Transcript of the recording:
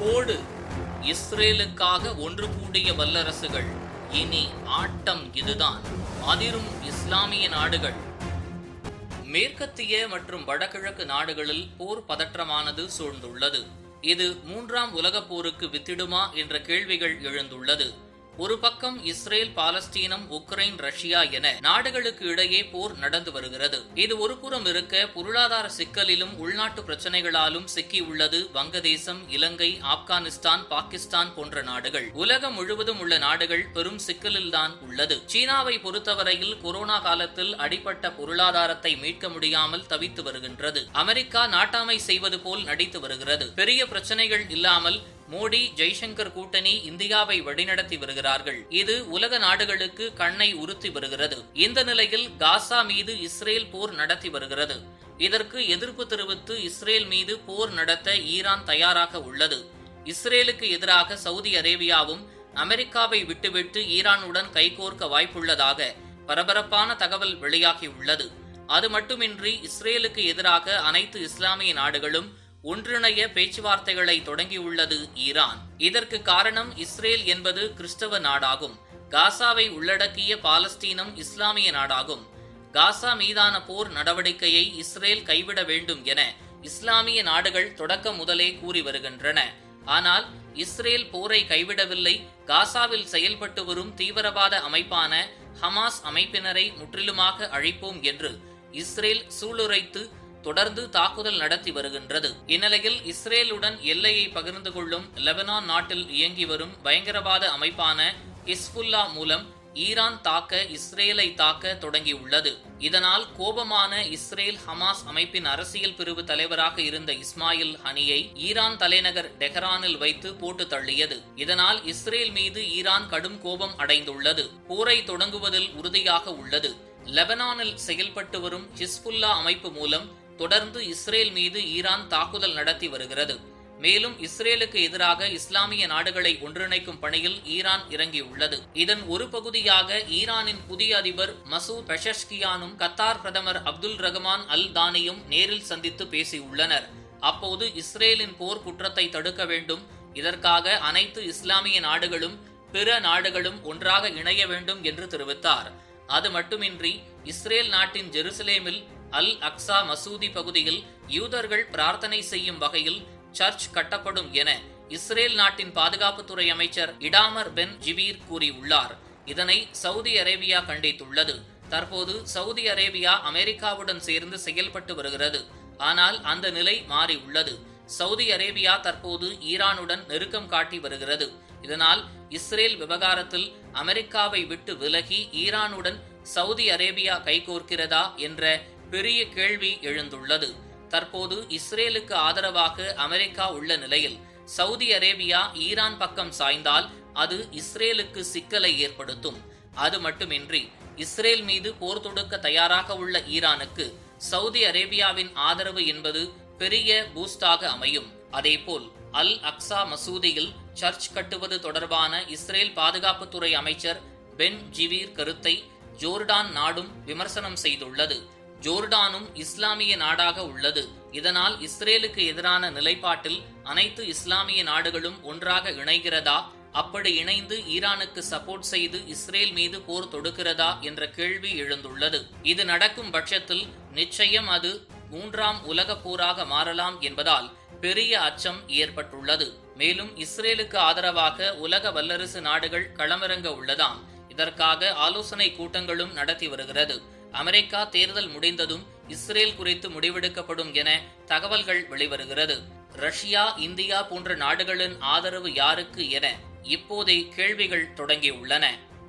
போடு. இஸ்ரேலுக்காக ஒன்று கூடிய வல்லரசுகள். இனி ஆட்டம் இதுதான். அதிரும் இஸ்லாமிய நாடுகள். மேற்கத்திய மற்றும் வடகிழக்கு நாடுகளில் போர் பதற்றமானது சூழ்ந்துள்ளது. இது மூன்றாம் உலகப் போருக்கு வித்திடுமா என்ற கேள்விகள் எழுந்துள்ளது. ஒரு பக்கம் இஸ்ரேல் பாலஸ்தீனம் உக்ரைன் ரஷ்யா என நாடுகளுக்கு இடையே போர் நடந்து வருகிறது. இது ஒரு புறம் இருக்க பொருளாதார சிக்கலிலும் உள்நாட்டு பிரச்சனைகளாலும் சிக்கியுள்ளது வங்கதேசம் இலங்கை ஆப்கானிஸ்தான் பாகிஸ்தான் போன்ற நாடுகள். உலகம் முழுவதும் உள்ள நாடுகள் பெரும் சிக்கலில்தான் உள்ளது. சீனாவை பொறுத்தவரையில் கொரோனா காலத்தில் அடிப்பட்ட பொருளாதாரத்தை மீட்க முடியாமல் தவித்து வருகின்றது. அமெரிக்கா நாட்டாமை செய்வது போல் நடித்து வருகிறது. பெரிய பிரச்சனைகள் இல்லாமல் மோடி ஜெய்சங்கர் கூட்டணி இந்தியாவை வழிநடத்தி வருகிறார்கள். இது உலக நாடுகளுக்கு கண்ணை உறுத்தி வருகிறது. இந்த நிலையில் காசா மீது இஸ்ரேல் போர் நடத்தி வருகிறது. இதற்கு எதிர்ப்பு தெரிவித்து இஸ்ரேல் மீது போர் நடத்த ஈரான் தயாராக உள்ளது. இஸ்ரேலுக்கு எதிராக சவுதி அரேபியாவும் அமெரிக்காவை விட்டுவிட்டு ஈரானுடன் கைகோர்க்க வாய்ப்புள்ளதாக பரபரப்பான தகவல் வெளியாகியுள்ளது அது மட்டுமின்றி இஸ்ரேலுக்கு எதிராக அனைத்து இஸ்லாமிய நாடுகளும் ஒன்றிணைய பேச்சுவார்த்தைகளை தொடங்கியுள்ளது ஈரான். இதற்கு காரணம் இஸ்ரேல் என்பது கிறிஸ்தவ நாடாகும். காசாவை உள்ளடக்கிய பாலஸ்தீனம் இஸ்லாமிய நாடாகும். காசா மீதான போர் நடவடிக்கையை இஸ்ரேல் கைவிட வேண்டும் என இஸ்லாமிய நாடுகள் தொடக்க முதலே கூறி வருகின்றன. ஆனால் இஸ்ரேல் போரை கைவிடவில்லை. காசாவில் செயல்பட்டு வரும் தீவிரவாத அமைப்பான ஹமாஸ் அமைப்பினரை முற்றிலுமாக அழிப்போம் என்று இஸ்ரேல் சூளுரைத்து தொடர்ந்து தாக்குதல் நடத்தி வருகின்றது. இந்நிலையில் இஸ்ரேலுடன் எல்லையை பகிர்ந்து கொள்ளும் லெபனான் நாட்டில் இயங்கி வரும் பயங்கரவாத அமைப்பான இஸ்புல்லா மூலம் ஈரான் தாக்க இஸ்ரேலை தாக்க தொடங்கியுள்ளது. இதனால் கோபமான இஸ்ரேல் ஹமாஸ் அமைப்பின் அரசியல் பிரிவு தலைவராக இருந்த இஸ்மாயில் ஹனியை ஈரான் தலைநகர் டெஹரானில் வைத்து போட்டு தள்ளியது. இதனால் இஸ்ரேல் மீது ஈரான் கடும் கோபம் அடைந்துள்ளது. போரை தொடங்குவதில் உறுதியாக உள்ளது. லெபனானில் செயல்பட்டு வரும் ஹிஸ்புல்லா அமைப்பு மூலம் தொடர்ந்து இஸ்ரேல் மீது ஈரான் தாக்குதல் நடத்தி வருகிறது. மேலும் இஸ்ரேலுக்கு எதிராக இஸ்லாமிய நாடுகளை ஒன்றிணைக்கும் பணியில் ஈரான் இறங்கியுள்ளது. இதன் ஒரு பகுதியாக ஈரானின் புதிய அதிபர் மசூத் பெஷஷ்கியானும் கத்தார் பிரதமர் அப்துல் ரஹ்மான் அல் தானியும் நேரில் சந்தித்து பேசியுள்ளனர். அப்போது இஸ்ரேலின் போர் குற்றத்தை தடுக்க வேண்டும். இதற்காக அனைத்து இஸ்லாமிய நாடுகளும் பிற நாடுகளும் ஒன்றாக இணைய வேண்டும் என்று தெரிவித்தார். அது மட்டுமின்றி இஸ்ரேல் நாட்டின் ஜெருசலேமில் அல் அக்ஸா மசூதி பகுதியில் யூதர்கள் பிரார்த்தனை செய்யும் வகையில் சர்ச் கட்டப்படும் என இஸ்ரேல் நாட்டின் பாதுகாப்புத்துறை அமைச்சர் இடாமர் பென் ஜிபீர் கூறியுள்ளார். இதனை சவுதி அரேபியா கண்டித்துள்ளது. தற்போது சவுதி அரேபியா அமெரிக்காவுடன் சேர்ந்து செயல்பட்டு வருகிறது. ஆனால் அந்த நிலை மாறியுள்ளது. சவுதி அரேபியா தற்போது ஈரானுடன் நெருக்கம் காட்டி வருகிறது. இதனால் இஸ்ரேல் விவகாரத்தில் அமெரிக்காவை விட்டு விலகி ஈரானுடன் சவுதி அரேபியா கைகோர்க்கிறதா என்ற பெரிய கேள்வி எழுந்துள்ளது. தற்போது இஸ்ரேலுக்கு ஆதரவாக அமெரிக்கா உள்ள நிலையில் சவுதி அரேபியா ஈரான் பக்கம் சாய்ந்தால் அது இஸ்ரேலுக்கு சிக்கலை ஏற்படுத்தும். அது மட்டுமின்றி இஸ்ரேல் மீது போர் தொடுக்க தயாராக உள்ள ஈரானுக்கு சவுதி அரேபியாவின் ஆதரவு என்பது பெரிய பூஸ்டாக அமையும். அதேபோல் அல் அக்ஸா மசூதியில் சர்ச் கட்டுவது தொடர்பான இஸ்ரேல் பாதுகாப்புத்துறை அமைச்சர் பென் ஜிவீர் கருத்தை ஜோர்டான் நாடும் விமர்சனம் செய்துள்ளது. ஜோர்டானும் இஸ்லாமிய நாடாக உள்ளது. இதனால் இஸ்ரேலுக்கு எதிரான நிலைப்பாட்டில் அனைத்து இஸ்லாமிய நாடுகளும் ஒன்றாக இணைகிறதா? அப்படி இணைந்து ஈரானுக்கு சப்போர்ட் செய்து இஸ்ரேல் மீது போர் தொடுக்கிறதா? என்ற கேள்வி எழுந்துள்ளது. இது நடக்கும் பட்சத்தில் நிச்சயம் அது மூன்றாம் உலக போராக மாறலாம் என்பதால் பெரிய அச்சம் ஏற்பட்டுள்ளது. மேலும் இஸ்ரேலுக்கு ஆதரவாக உலக வல்லரசு நாடுகள் களமிறங்க உள்ளதாம். இதற்காக ஆலோசனை கூட்டங்களும் நடத்தி வருகிறது. அமெரிக்கா தேர்தல் முடிந்ததும் இஸ்ரேல் குறித்து முடிவெடுக்கப்படும் என தகவல்கள் வெளிவருகிறது. ரஷ்யா இந்தியா போன்ற நாடுகளின் ஆதரவு யாருக்கு என இப்போதே கேள்விகள் தொடங்கியுள்ளன.